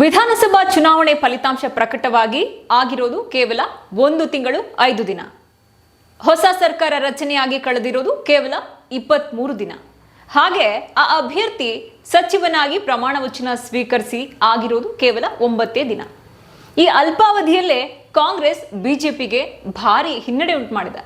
ವಿಧಾನಸಭಾ ಚುನಾವಣೆ ಫಲಿತಾಂಶ ಪ್ರಕಟವಾಗಿ ಆಗಿರೋದು ಕೇವಲ ಒಂದು ತಿಂಗಳು, ಐದು ದಿನ. ಹೊಸ ಸರ್ಕಾರ ರಚನೆಯಾಗಿ ಕಳೆದಿರೋದು ಕೇವಲ ಇಪ್ಪತ್ಮೂರು ದಿನ. ಹಾಗೆ ಆ ಅಭ್ಯರ್ಥಿ ಸಚಿವನಾಗಿ ಪ್ರಮಾಣ ವಚನ ಸ್ವೀಕರಿಸಿ ಆಗಿರೋದು ಕೇವಲ ಒಂಬತ್ತೇ ದಿನ. ಈ ಅಲ್ಪಾವಧಿಯಲ್ಲೇ ಕಾಂಗ್ರೆಸ್ ಬಿಜೆಪಿಗೆ ಭಾರಿ ಹಿನ್ನಡೆ ಉಂಟು ಮಾಡಿದೆ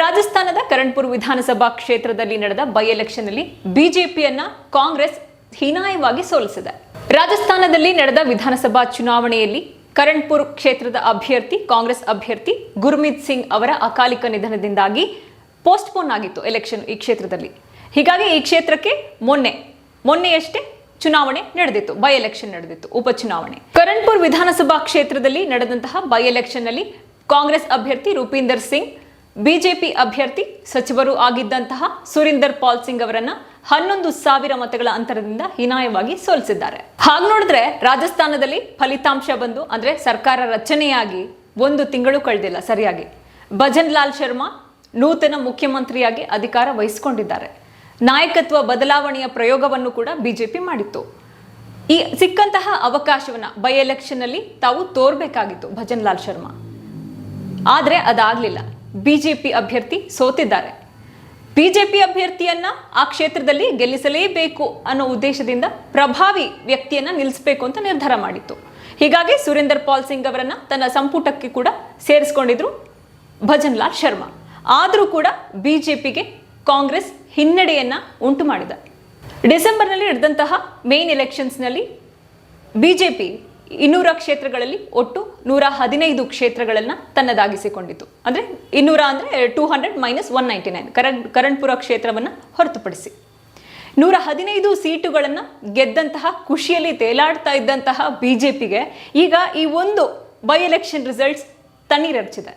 ರಾಜಸ್ಥಾನದ ಕರಣ್ಪುರ್ ವಿಧಾನಸಭಾ ಕ್ಷೇತ್ರದಲ್ಲಿ ನಡೆದ ಬೈ ಎಲೆಕ್ಷನ್ನಲ್ಲಿ ಬಿಜೆಪಿಯನ್ನ ಕಾಂಗ್ರೆಸ್ ಹೀನಾಯವಾಗಿ ಸೋಲಿಸಿದೆ. ರಾಜಸ್ಥಾನದಲ್ಲಿ ನಡೆದ ವಿಧಾನಸಭಾ ಚುನಾವಣೆಯಲ್ಲಿ ಕರಣ್ಪುರ್ ಕ್ಷೇತ್ರದ ಅಭ್ಯರ್ಥಿ, ಕಾಂಗ್ರೆಸ್ ಅಭ್ಯರ್ಥಿ ಗುರ್ಮೀತ್ ಸಿಂಗ್ ಅವರ ಅಕಾಲಿಕ ನಿಧನದಿಂದಾಗಿ ಪೋಸ್ಟ್ಪೋನ್ ಆಗಿತ್ತು ಎಲೆಕ್ಷನ್ ಈ ಕ್ಷೇತ್ರದಲ್ಲಿ. ಹೀಗಾಗಿ ಈ ಕ್ಷೇತ್ರಕ್ಕೆ ಮೊನ್ನೆ, ಮೊನ್ನೆಯಷ್ಟೇ ಚುನಾವಣೆ ನಡೆದಿತ್ತು, ಬೈ ಎಲೆಕ್ಷನ್ ನಡೆದಿತ್ತು ಉಪಚುನಾವಣೆ ಕರಣ್ಪುರ್ ವಿಧಾನಸಭಾ ಕ್ಷೇತ್ರದಲ್ಲಿ ನಡೆದಂತಹ ಬೈ ಎಲೆಕ್ಷನ್ನಲ್ಲಿ ಕಾಂಗ್ರೆಸ್ ಅಭ್ಯರ್ಥಿ ರೂಪೀಂದರ್ ಸಿಂಗ್ ಬಿಜೆಪಿ ಅಭ್ಯರ್ಥಿ ಸಚಿವರು ಆಗಿದ್ದಂತಹ ಸುರಿಂದರ್ ಪಾಲ್ ಸಿಂಗ್ ಅವರನ್ನ ಹನ್ನೊಂದು ಸಾವಿರ ಮತಗಳ ಅಂತರದಿಂದ ಹೀನಾಯವಾಗಿ ಸೋಲಿಸಿದ್ದಾರೆ. ಹಾಗೆ ನೋಡಿದ್ರೆ ರಾಜಸ್ಥಾನದಲ್ಲಿ ಫಲಿತಾಂಶ ಬಂದು, ಅಂದ್ರೆ ಸರ್ಕಾರ ರಚನೆಯಾಗಿ ಒಂದು ತಿಂಗಳು ಕಳೆದಿಲ್ಲ ಸರಿಯಾಗಿ. ಭಜನ್ ಲಾಲ್ ಶರ್ಮಾ ನೂತನ ಮುಖ್ಯಮಂತ್ರಿಯಾಗಿ ಅಧಿಕಾರ ವಹಿಸಿಕೊಂಡಿದ್ದಾರೆ. ನಾಯಕತ್ವ ಬದಲಾವಣೆಯ ಪ್ರಯೋಗವನ್ನು ಕೂಡ ಬಿಜೆಪಿ ಮಾಡಿತ್ತು. ಈ ಸಿಕ್ಕಂತಹ ಅವಕಾಶವನ್ನ ಬೈ ಎಲೆಕ್ಷನ್ ಅಲ್ಲಿ ತಾವು ತೋರ್ಬೇಕಾಗಿತ್ತು ಭಜನ್ ಲಾಲ್ ಶರ್ಮಾ. ಆದರೆ ಅದಾಗಲಿಲ್ಲ. ಬಿಜೆಪಿ ಅಭ್ಯರ್ಥಿ ಸೋತಿದ್ದಾರೆ. ಬಿಜೆಪಿ ಅಭ್ಯರ್ಥಿಯನ್ನ ಆ ಕ್ಷೇತ್ರದಲ್ಲಿ ಗೆಲ್ಲಿಸಲೇಬೇಕು ಅನ್ನೋ ಉದ್ದೇಶದಿಂದ ಪ್ರಭಾವಿ ವ್ಯಕ್ತಿಯನ್ನ ನಿಲ್ಲಿಸಬೇಕು ಅಂತ ನಿರ್ಧಾರ ಮಾಡಿತ್ತು. ಹೀಗಾಗಿ ಸುರೇಂದರ್ ಪಾಲ್ ಸಿಂಗ್ ಅವರನ್ನ ತನ್ನ ಸಂಪುಟಕ್ಕೆ ಕೂಡ ಸೇರಿಸಿಕೊಂಡಿದ್ರು ಭಜನ್ ಲಾಲ್ ಶರ್ಮಾ. ಆದರೂ ಕೂಡ ಬಿಜೆಪಿಗೆ ಕಾಂಗ್ರೆಸ್ ಹಿನ್ನಡೆಯನ್ನ ಉಂಟು ಮಾಡಿದ. ಡಿಸೆಂಬರ್ನಲ್ಲಿ ನಡೆದಂತಹ ಮೇನ್ ಎಲೆಕ್ಷನ್ಸ್ನಲ್ಲಿ ಬಿಜೆಪಿ ಇನ್ನೂರ ಕ್ಷೇತ್ರಗಳಲ್ಲಿ ಒಟ್ಟು ನೂರ ಹದಿನೈದು ಕ್ಷೇತ್ರಗಳನ್ನ ತನ್ನದಾಗಿಸಿಕೊಂಡಿತು. ಅಂದ್ರೆ ಇನ್ನೂರ ಅಂದ್ರೆ two hundred minus one ninety nine Karan Karanpur ಕ್ಷೇತ್ರವನ್ನು ಹೊರತುಪಡಿಸಿ. ನೂರ ಹದಿನೈದು ಸೀಟುಗಳನ್ನು ಗೆದ್ದಂತಹ, ಖುಷಿಯಲ್ಲಿ ತೇಲಾಡ್ತಾ ಇದ್ದಂತಹ ಬಿಜೆಪಿಗೆ ಈಗ ಈ ಒಂದು ಬೈ ಎಲೆಕ್ಷನ್ ರಿಸಲ್ಟ್ಸ್ ತಣ್ಣೀರಚ್ಚಿದೆ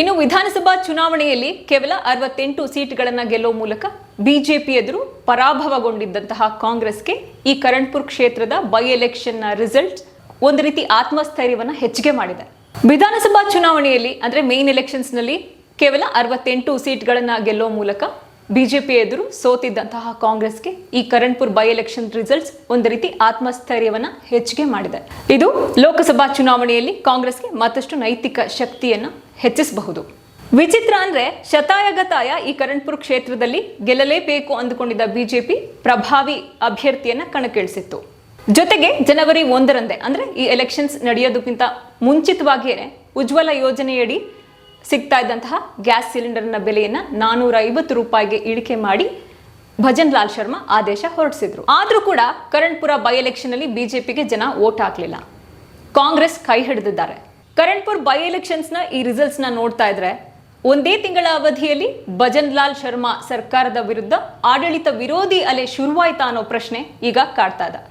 ಇನ್ನು ವಿಧಾನಸಭಾ ಚುನಾವಣೆಯಲ್ಲಿ ಕೇವಲ ಅರವತ್ತೆಂಟು ಸೀಟ್ಗಳನ್ನು ಗೆಲ್ಲುವ ಮೂಲಕ ಬಿಜೆಪಿ ಎದುರು ಪರಾಭವಗೊಂಡಿದ್ದಂತಹ ಕಾಂಗ್ರೆಸ್ಗೆ ಈ ಕರಣ್ಪುರ್ ಕ್ಷೇತ್ರದ ಬೈ ಎಲೆಕ್ಷನ್ನ ರಿಸಲ್ಟ್ ಒಂದು ರೀತಿ ಆತ್ಮಸ್ಥೈರ್ಯವನ್ನು ಹೆಚ್ಚಿಗೆ ಮಾಡಿದೆ. ವಿಧಾನಸಭಾ ಚುನಾವಣೆಯಲ್ಲಿ, ಅಂದ್ರೆ ಮೇನ್ ಎಲೆಕ್ಷನ್ಸ್ನಲ್ಲಿ ಕೇವಲ ಅರವತ್ತೆಂಟು ಸೀಟ್ಗಳನ್ನು ಗೆಲ್ಲುವ ಮೂಲಕ ಬಿಜೆಪಿ ಎದುರು ಸೋತಿದ್ದಂತಹ ಕಾಂಗ್ರೆಸ್ಗೆ ಈ ಕರಣ್ಪುರ್ ಬೈ ಎಲೆಕ್ಷನ್ ರಿಸಲ್ಟ್ಸ್ ಒಂದು ರೀತಿ ಆತ್ಮಸ್ಥೈರ್ಯವನ್ನ ಹೆಚ್ಚಿಗೆ ಮಾಡಿದೆ. ಇದು ಲೋಕಸಭಾ ಚುನಾವಣೆಯಲ್ಲಿ ಕಾಂಗ್ರೆಸ್ಗೆ ಮತ್ತಷ್ಟು ನೈತಿಕ ಶಕ್ತಿಯನ್ನ ಹೆಚ್ಚಿಸಬಹುದು. ವಿಚಿತ್ರ ಅಂದ್ರೆ ಶತಾಯಗತಾಯ ಈ ಕರಣ್ಪುರ್ ಕ್ಷೇತ್ರದಲ್ಲಿ ಗೆಲ್ಲಲೇಬೇಕು ಅಂದುಕೊಂಡಿದ್ದ ಬಿಜೆಪಿ ಪ್ರಭಾವಿ ಅಭ್ಯರ್ಥಿಯನ್ನ ಕಣಕ್ಕಿಳಿಸಿತ್ತು. ಜೊತೆಗೆ ಜನವರಿ ಒಂದರಂದೇ, ಅಂದ್ರೆ ಈ ಎಲೆಕ್ಷನ್ಸ್ ನಡೆಯೋದಕ್ಕಿಂತ ಮುಂಚಿತವಾಗಿಯೇ ಉಜ್ವಲ ಯೋಜನೆಯಡಿ ಸಿಗ್ತಾ ಇದ್ದಂತಹ ಗ್ಯಾಸ್ ಸಿಲಿಂಡರ್ನ ಬೆಲೆಯನ್ನ ನಾನೂರ ಐವತ್ತು ರೂಪಾಯಿಗೆ ಇಳಿಕೆ ಮಾಡಿ ಭಜನ್ ಲಾಲ್ ಶರ್ಮಾ ಆದೇಶ ಹೊರಡಿಸಿದ್ರು. ಆದರೂ ಕೂಡ ಕರಣ್ಪುರ ಬೈ ಎಲೆಕ್ಷನ್ ಅಲ್ಲಿ ಬಿಜೆಪಿಗೆ ಜನ ವೋಟ್ ಹಾಕ್ಲಿಲ್ಲ. ಕಾಂಗ್ರೆಸ್ ಕೈ ಹಿಡಿದಿದ್ದಾರೆ. ಕರಣ್ಪುರ್ ಬೈ ಎಲೆಕ್ಷನ್ಸ್ನ ಈ ರಿಸಲ್ಟ್ಸ್ನ ನೋಡ್ತಾ ಇದ್ರೆ ಒಂದೇ ತಿಂಗಳ ಅವಧಿಯಲ್ಲಿ ಭಜನ್ ಲಾಲ್ ಶರ್ಮಾ ಸರ್ಕಾರದ ವಿರುದ್ಧ ಆಡಳಿತ ವಿರೋಧಿ ಅಲೆ ಶುರುವಾಯ್ತಾ ಅನ್ನೋ ಪ್ರಶ್ನೆ ಈಗ ಕಾಡ್ತಾ ಇದೆ.